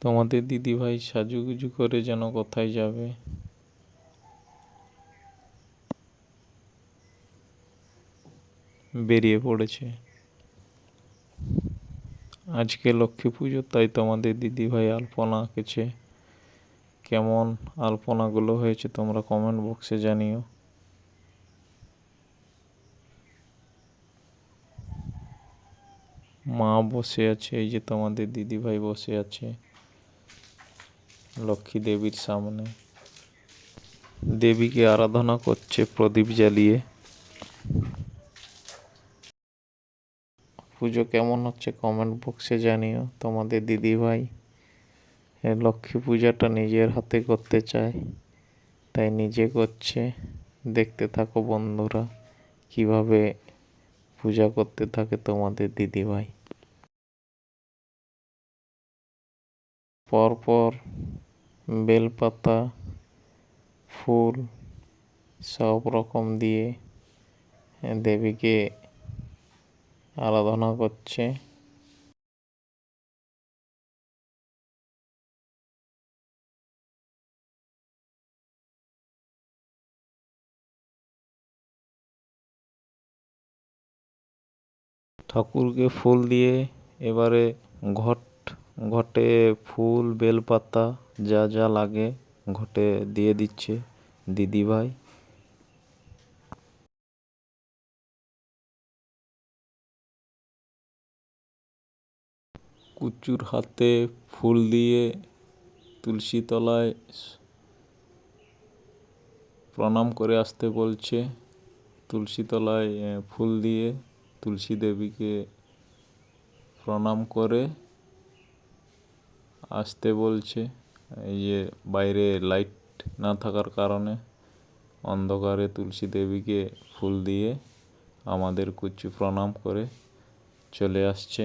তোমাদের দিদিভাই সাজুগুজু করে যেন কোথায় যাবে? বেরিয়ে পড়েছে। আজকে লক্ষ্মী পুজো তাই তোমাদের দিদিভাই আলপনা আঁকেছে। কেমন আলপনাগুলো হয়েছে তোমরা কমেন্ট বক্সে জানিও। মা বসে আছে, এই যে তোমাদের দিদিভাই বসে আছে লক্ষ্মী দেবীর সামনে। দেবীকে আরাধনা করছে প্রদীপ জ্বালিয়ে। পুজো কেমন হচ্ছে কমেন্ট বক্সে জানিও। তোমাদের দিদিভাই লক্ষ্মী পূজাটা নিজের হাতে করতে চায়, তাই নিজে করছে। দেখতে থাকো বন্ধুরা কীভাবে পূজা করতে থাকে তোমাদের দিদিভাই। পরপর বেলপাতা ফুল সব রকম দিয়ে দেবীকে আরাধনা করছে। ঠাকুরকে ফুল দিয়ে এবারে ঘট, ঘটে ফুল, বেলপাতা যা যা লাগে ঘটে দিয়ে দিচ্ছে দিদিভাই। কুচুর হাতে ফুল দিয়ে তুলসী তলায় প্রণাম করে আসতে বলছে। তুলসী তলায় ফুল দিয়ে তুলসী দেবীকে প্রণাম করে আসতে বলছে। এই যে বাইরে লাইট না থাকার কারণে অন্ধকারে তুলসী দেবীকে ফুল দিয়ে আমাদের কুচু প্রণাম করে চলে আসছে।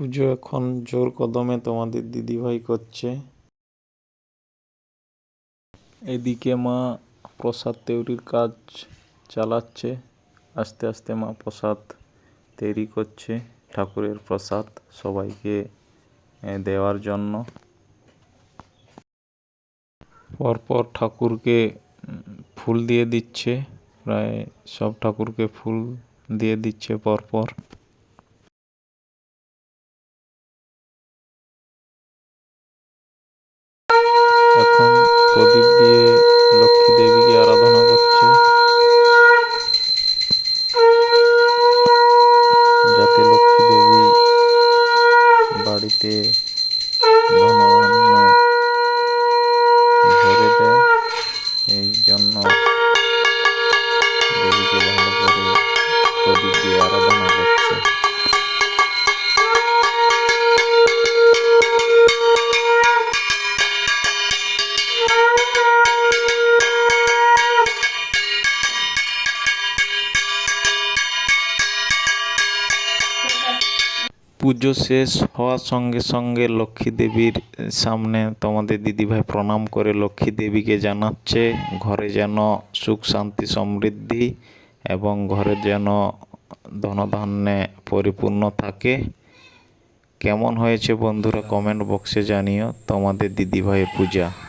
পুজো এখন জোর কদমে তোমাদের দিদিভাই করছে। এদিকে মা প্রসাদ তৈরির কাজ চালাচ্ছে। আস্তে আস্তে মা প্রসাদ তৈরি করছে, ঠাকুরের প্রসাদ সবাইকে দেওয়ার জন্য। পরপর ঠাকুরকে ফুল দিয়ে দিচ্ছে, প্রায় সব ঠাকুরকে ফুল দিয়ে দিচ্ছে পরপর। বাড়িতে ধনধান্য ভরে এই জন্য দেবীকে ভালো করে প্রদীপ দিয়ে আরাধনা করছে পুজো শেষ হওয়ার সঙ্গে সঙ্গে লক্ষ্মী দেবীর সামনে তোমাদের দিদিভাই প্রণাম করে লক্ষ্মী দেবীকে জানাচ্ছে, ঘরে যেন সুখ, শান্তি, সমৃদ্ধি এবং ঘরে যেন ধনধান্যে পরিপূর্ণ থাকে। কেমন হয়েছে বন্ধুরা কমেন্ট বক্সে জানিও। তোমাদের দিদিভাইয়ের পূজা।